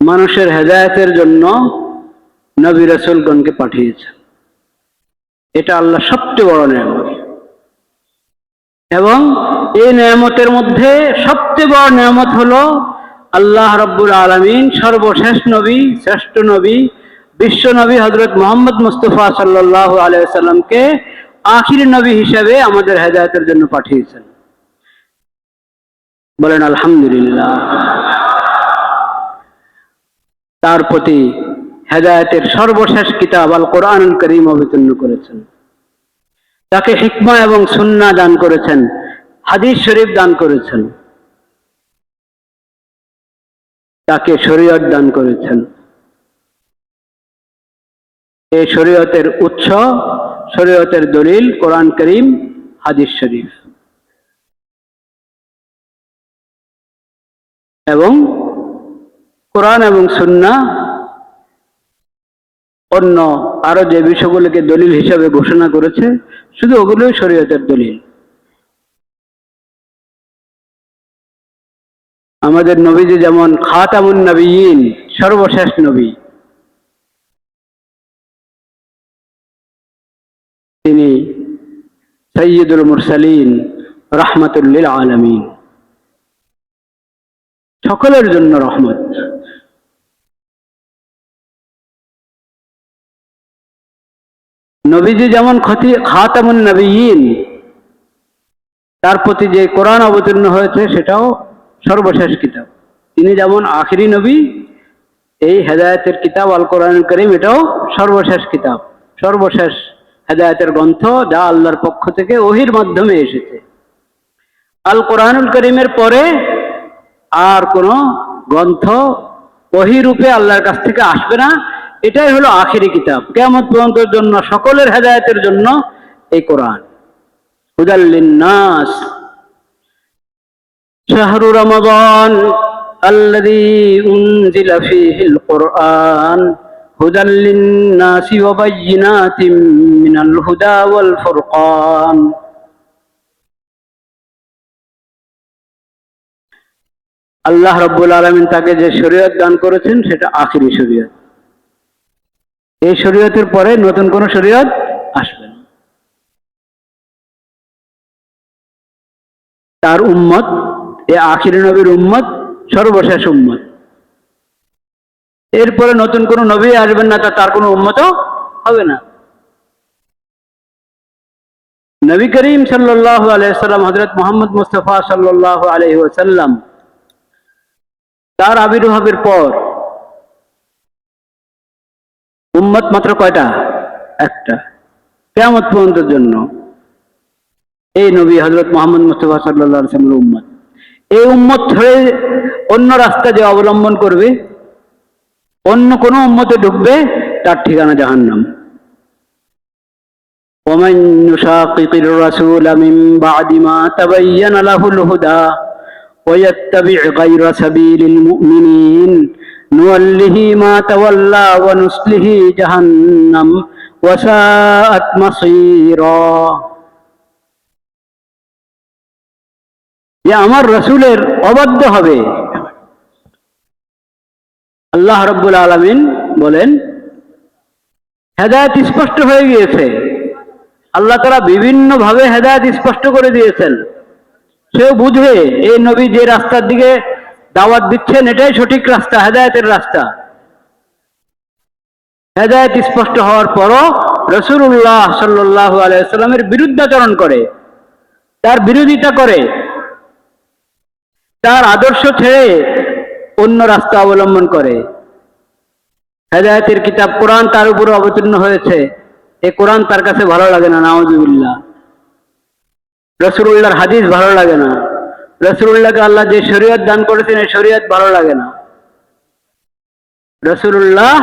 মানুষের হেদায়তের জন্য নবী রসুলগণকে পাঠিয়েছেন এটা আল্লাহ সবচেয়ে বড় নিয়ামত। এবং এই নিয়ামতের মধ্যে সবচেয়ে বড় নিয়ামত হলো আল্লাহ রব্বুল আলমিন সর্বশেষ নবী, শ্রেষ্ঠ নবী, বিশ্ব নবী হজরত মোহাম্মদ মুস্তফা সাল্লাহ আলাইসাল্লামকে আখির নবী হিসেবে আমাদের হেদায়তের জন্য পাঠিয়েছেন। বলেন, আলহামদুলিল্লাহ। তার প্রতি হেদায়তের সর্বশেষ কিতাব আল কোরআন করিম অবতীর্ণ করেছেন। তাকে হিকমা এবং সুন্না দান করেছেন, হাদিস শরীফ দান করেছেন। তাকে শরীয়ত দান করেছেন। এই শরীয়তের উৎস, শরীয়তের দলিল কোরআন করিম, হাদিস শরীফ। এবং কোরআন এবং সুন্না অন্য আরও যে বিষয়গুলোকে দলিল হিসাবে ঘোষণা করেছে, শুধু ওগুলোই শরীয়তের দলিল। আমাদের নবীজি যেমন খাতামুন নবীন, সর্বশেষ নবী। তিনি সৈয়দুল মুরসালিন রহমতুল্লিল আলমিন। সকলের জন্য রহমত। নবীজি যেমন ক্ষতি খাতামুন নবীন, তার প্রতি যে কোরআন অবতীর্ণ হয়েছে সেটাও সর্বশেষ কিতাব। তিনি যেমন আখিরি নবী, এই হেদায়তের কিতাব আল কোরআন করিম, এটাও সর্বশেষ কিতাব। সর্বশেষ হেদায়তের গ্রন্থ যা আল্লাহর পক্ষ থেকে ওহির মাধ্যমে এসেছে। আল কোরআনুল করিমের পরে আর কোনো গ্রন্থ ওহি রূপে আল্লাহর কাছ থেকে আসবে না এটাই হলো আখিরি কিতাব কেমন পর্যন্তর জন্য সকলের হেদায়তের জন্য এই কোরআন হুদাল্লিন্নাস شهر رمضان الذي أنزل فيه القرآن هدى للناس وبينات من الهدى والفرقان আল্লাহ রব্বুল আলমিন তাকে যে শরীয়ত দান করেছেন সেটা আখিরি শরীয়ত এই শরীয়তের পরে নতুন কোন শরীয়ত আসবে না। তার উম্মত, এ আখিরি নবীর উম্মত, সর্বশেষ উম্মত। এরপরে নতুন কোন নবী আসবেন না তার কোনো উম্মত হবে না। নবী করিম সাল্লাহ আলাইসাল্লাম হজরত মোহাম্মদ মুস্তফা সাল্লাহ আলহি ওসাল্লাম তার আবির্ভাবের পর উম্মত মাত্র কয়টা একটা কেমত পর্যন্তের জন্য এই নবী হজরত মোহাম্মদ মুস্তফা সাল্লামের উম্মত এই উম্মত ধরে অন্য রাস্তা যে অবলম্বন করবে অন্য কোন উম্মতে ঢুকবে তার ঠিকানা জাহান্নাম ومن يشاقق الرسول من بعد ما تبين له الهدى ويتبع غير سبيل المؤمنين نوله ما تولى ونسله جهنم وساءت مصيرا যে আমার রসুলের অবাধ্য হবে আল্লাহ রব্বুল আলমিন বলেন হেদায়ত স্পষ্ট হয়ে গিয়েছে আল্লাহ তারা বিভিন্ন ভাবে হেদায়ত স্পষ্ট করে দিয়েছেন সেও বুঝে এই নবী যে রাস্তার দিকে দাওয়াত দিচ্ছেন, এটাই সঠিক রাস্তা, হেদায়তের রাস্তা। হেদায়ত স্পষ্ট হওয়ার পরও রসুল্লাহ সাল্লাহ আলাইসাল্লামের বিরুদ্ধাচরণ করে, তার বিরোধিতা করে, তার আদর্শ ছেড়ে অন্য রাস্তা অবলম্বন করে। হেদায়তের কিতাব কোরআন তার উপরে অবতীর্ণ হয়েছে। এ কোরআন তার কাছে ভালো লাগে না নাওজুবিল্লাহ রসুল্লাহর হাদিস ভালো লাগে না। রসুল্লাহকে আল্লাহ যে শরীয়ত দান করেছেন, এই শরীয়ত ভালো লাগে না। রসুল্লাহ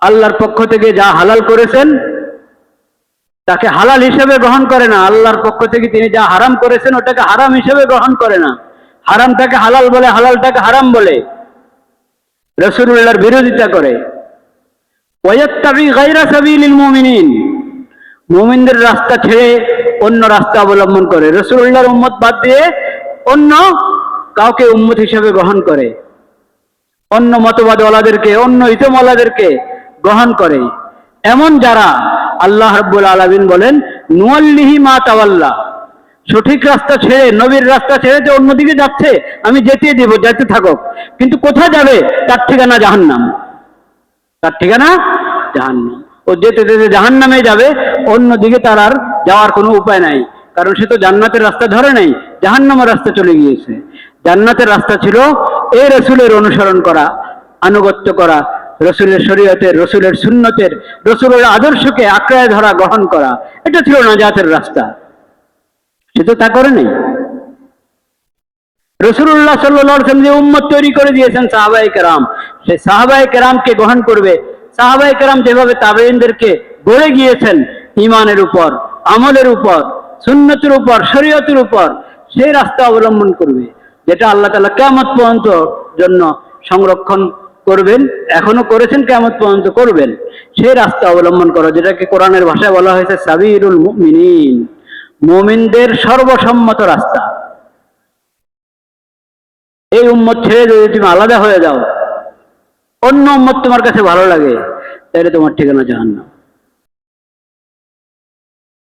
আল্লাহর পক্ষ থেকে যা হালাল করেছেন, তাকে হালাল হিসেবে গ্রহণ করে না। আল্লাহর পক্ষ থেকে তিনি যা হারাম করেছেন, ওটাকে হারাম হিসেবে গ্রহণ করে না। হারামটাকে হালাল বলে, হালালটাকে হারাম বলে। রসুল্লাহর বিরোধিতা করে। মুমিনদের রাস্তা ছেড়ে অন্য রাস্তা অবলম্বন করে। রসুল্লাহর উম্মত বাদ দিয়ে অন্য কাউকে উম্মত হিসেবে গ্রহণ করে। অন্য মতবাদ মতবাদওয়ালাদেরকে, অন্য ইতমওয়ালাদেরকে গ্রহণ করে। এমন যারা আল্লাহ রব্বুল আলমিন বলেন, নুয়াল্লিহি মা তাওয়াল্লা সঠিক রাস্তা ছেড়ে, নবীর রাস্তা ছেড়ে যে অন্যদিকে যাচ্ছে, আমি যেতে দিব, যেতে থাকুক। কিন্তু কোথায় যাবে? তার ঠিকানা জাহান্নাম। তার ঠিকানা জাহান্নাম। ও যেতে যেতে জাহান্নামে যাবে, অন্যদিকে তার আর যাওয়ার কোনো উপায় নাই। কারণ সে তো জান্নাতের রাস্তা ধরে নাই, জাহান্নামের রাস্তা চলে গিয়েছে। জান্নাতের রাস্তা ছিল এই রসুলের অনুসরণ করা, আনুগত্য করা, রসুলের শরীয়তের, রসুলের সুন্নতের, রসুলের আদর্শকে আঁকড়ায় ধরা, গ্রহণ করা। এটা ছিল নাজাতের রাস্তা। সে তো তা করে নাই। রসুল্লাহ সাল্লাম যে উম্মত তৈরি করে দিয়েছেন সাহাবাই কেরাম সেই সাহাবাই কেরামকে গ্রহণ করবে। সাহাবাই কেরাম যেভাবে তাবেইনদেরকে গড়ে গিয়েছেন ইমানের উপর আমলের উপর, সুন্নতের উপর, শরীয়তের উপর সেই রাস্তা অবলম্বন করবে, যেটা আল্লাহ তালা কেমত পর্যন্ত জন্য সংরক্ষণ করবেন, এখনও করেছেন কেমত পর্যন্ত করবেন। সেই রাস্তা অবলম্বন করো, যেটাকে কোরআনের ভাষায় বলা হয়েছে সাবিরুল মুমিনিন। মুমিনদের সর্বসম্মত রাস্তা। এই উম্মত ছেড়ে যদি তুমি আলাদা হয়ে যাও, অন্য উম্মত তোমার কাছে ভালো লাগে, তাহলে তোমার ঠিকানা জাহান্নাম।